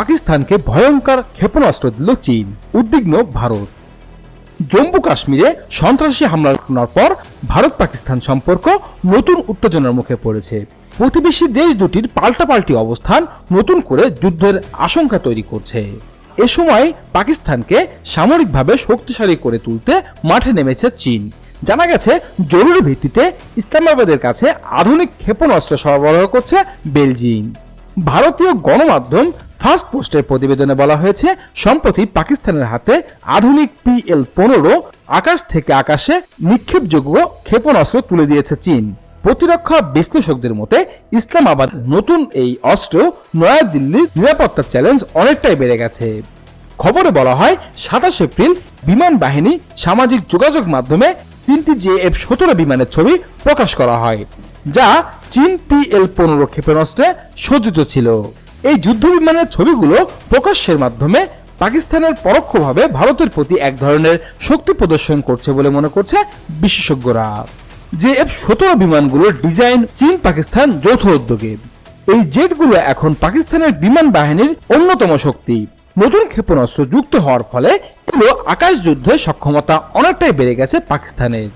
পাকিস্তানকে ভয়ঙ্কর ক্ষেপণাস্ত্র দিল চীন, উদ্বিগ্ন ভারত। জম্মু কাশ্মীরে সন্ত্রাসী হামলার ঘটনার পর ভারত পাকিস্তান সম্পর্ক নতুন উত্তেজনার মুখে পড়েছে। প্রতিবেশী দেশ দুটির পাল্টাপাল্টি অবস্থান নতুন করে যুদ্ধের আশঙ্কা তৈরি করছে। এ সময় পাকিস্তানকে সামরিকভাবে শক্তিশালী করে তুলতে মাঠে নেমেছে চীন। জানা গেছে, জরুরি ভিত্তিতে ইসলামাবাদের কাছে আধুনিক ক্ষেপণাস্ত্র সরবরাহ করছে বেলজিং ভারতীয় গণমাধ্যম ফার্স্ট পোস্টের প্রতিবেদনে বলা হয়েছে, সম্প্রতি পাকিস্তানের হাতে আধুনিক পিএল পনেরো আকাশ থেকে আকাশে নিক্ষেপযোগ্য ক্ষেপণাস্ত্র তুলে দিয়েছে চীন। প্রতিরক্ষা বিশ্লেষকদের মতে, ইসলামাবাদ নতুন এই অস্ত্র নয়াদিল্লির নিরাপত্তার চ্যালেঞ্জ অনেকটাই বেড়ে গেছে। খবরে বলা হয়, সাতাশ এপ্রিল বিমান বাহিনী সামাজিক যোগাযোগ মাধ্যমে তিনটি জে এফ সতেরো বিমানের ছবি প্রকাশ করা হয়, যা চীন পিএল পনেরো ক্ষেপণাস্ত্রে সজ্জিত ছিল। এই যুদ্ধ বিমানের ছবিগুলো প্রকাশ্যের মাধ্যমে পাকিস্তানের পরোক্ষভাবে ভারতের প্রতি এক ধরনের শক্তি প্রদর্শন করছে বলে মনে করছে বিশেষজ্ঞরা। জে এফ সতেরো বিমানগুলোর ডিজাইন চীন পাকিস্তান যৌথ উদ্যোগে। এই জেটগুলো এখন পাকিস্তানের বিমান বাহিনীর অন্যতম শক্তি। নতুন ক্ষেপণাস্ত্র যুক্ত হওয়ার ফলে এগুলো আকাশ যুদ্ধের সক্ষমতা অনেকটাই বেড়ে গেছে পাকিস্তানের।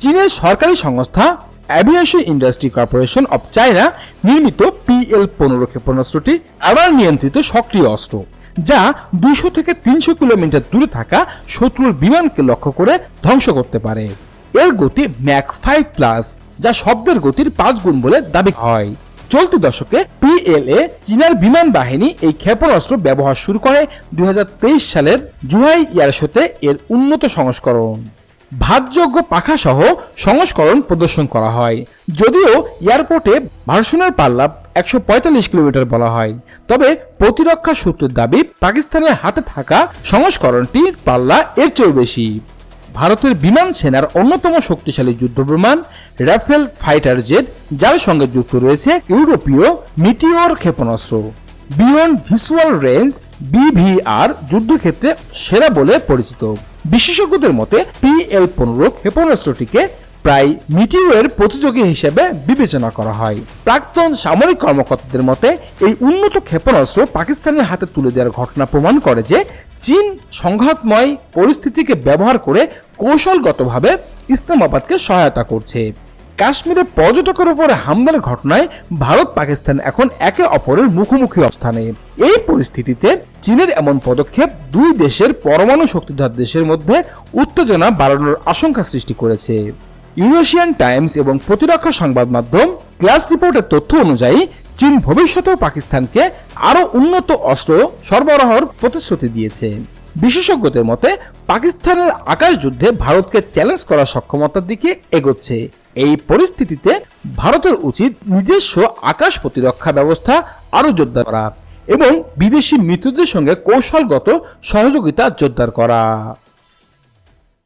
চীনের সরকারি সংস্থা aviation industry corporation of China নির্মিত পিএল পনেরো ক্ষেপণাস্ত্রটি আবার নিয়ন্ত্রিত সক্রিয় অস্ত্র, যা দুশো থেকে তিনশো কিলোমিটার দূরে থাকা শত্রুর বিমানকে লক্ষ্য করে ধ্বংস করতে পারে। এর গতি ম্যাক ফাইভ প্লাস যা শব্দের গতির পাঁচ গুণ বলে দাবি হয়। চলতি দশকে পিএলএ চীনের বিমান বাহিনী এই ক্ষেপণাস্ত্র ব্যবহার শুরু করে দুই হাজার তেইশ সালের জুহাই ইয়ার শোতে এর উন্নত সংস্করণ। ভাতযোগ্য পাখা সহ সংস্করণ প্রদর্শন করা হয়। যদিও এয়ারপোর্টে ভার্সনের পাল্লা একশো পঁয়তাল্লিশ কিলোমিটার বলা হয়। তবে প্রতিরক্ষা সূত্রের দাবি, পাকিস্তানের হাতে থাকা সংস্করণটির পাল্লা এর চেয়েও বেশি। ভারতের বিমান সেনার অন্যতম শক্তিশালী যুদ্ধ বিমান, রাফেল ফাইটার জেট, যার সঙ্গে যুক্ত রয়েছে ইউরোপীয় মিটিওর ক্ষেপণাস্ত্র। বিয়ন্ড ভিসুয়াল রেঞ্জ, বিভিআর যুদ্ধক্ষেত্রে সেরা বলে পরিচিত। বিশেষজ্ঞদের মতে পি এল পনেরো ক্ষেপণাস্ত্রটিকে প্রায় মিটিওয়ের প্রতিযোগী হিসেবে বিবেচনা করা হয়। প্রাক্তন সামরিক কর্মকর্তাদের মতে এই উন্নত ক্ষেপণাস্ত্র পাকিস্তানের হাতে তুলে দেওয়ার ঘটনা প্রমাণ করে যে চীন সংঘাতময় পরিস্থিতিকে ব্যবহার করে কৌশলগতভাবে ইসলামাবাদকে সহায়তা করছে। কাশ্মীরে পর্যটকের উপরে হামলার ঘটনায় ভারত, পাকিস্তান এখন একে অপরের মুখোমুখি অবস্থানে। এই পরিস্থিতিতে চীনের এমন পদক্ষেপ দুই দেশের পরমাণু শক্তিধর দেশের মধ্যে উত্তেজনা বাড়ানোর আশঙ্কা সৃষ্টি করেছে। ইউরেশিয়ান টাইমস এবং প্রতিরক্ষা সংবাদ মাধ্যম ক্লাস রিপোর্টের তথ্য অনুযায়ী, চীন ভবিষ্যতেও পাকিস্তানকে আরও উন্নত অস্ত্র সরবরাহর প্রতিশ্রুতি দিয়েছে। বিশেষজ্ঞদের মতে, পাকিস্তানের আকাশ যুদ্ধে ভারতকে চ্যালেঞ্জ করার সক্ষমতার দিকে এগোচ্ছে। এই পরিস্থিতিতে ভারতের উচিত নিজস্ব আকাশ প্রতিরক্ষা ব্যবস্থা আরও জোরদার করা এবং বিদেশি মিত্রদের সঙ্গে কৌশলগত সহযোগিতা জোরদার করা।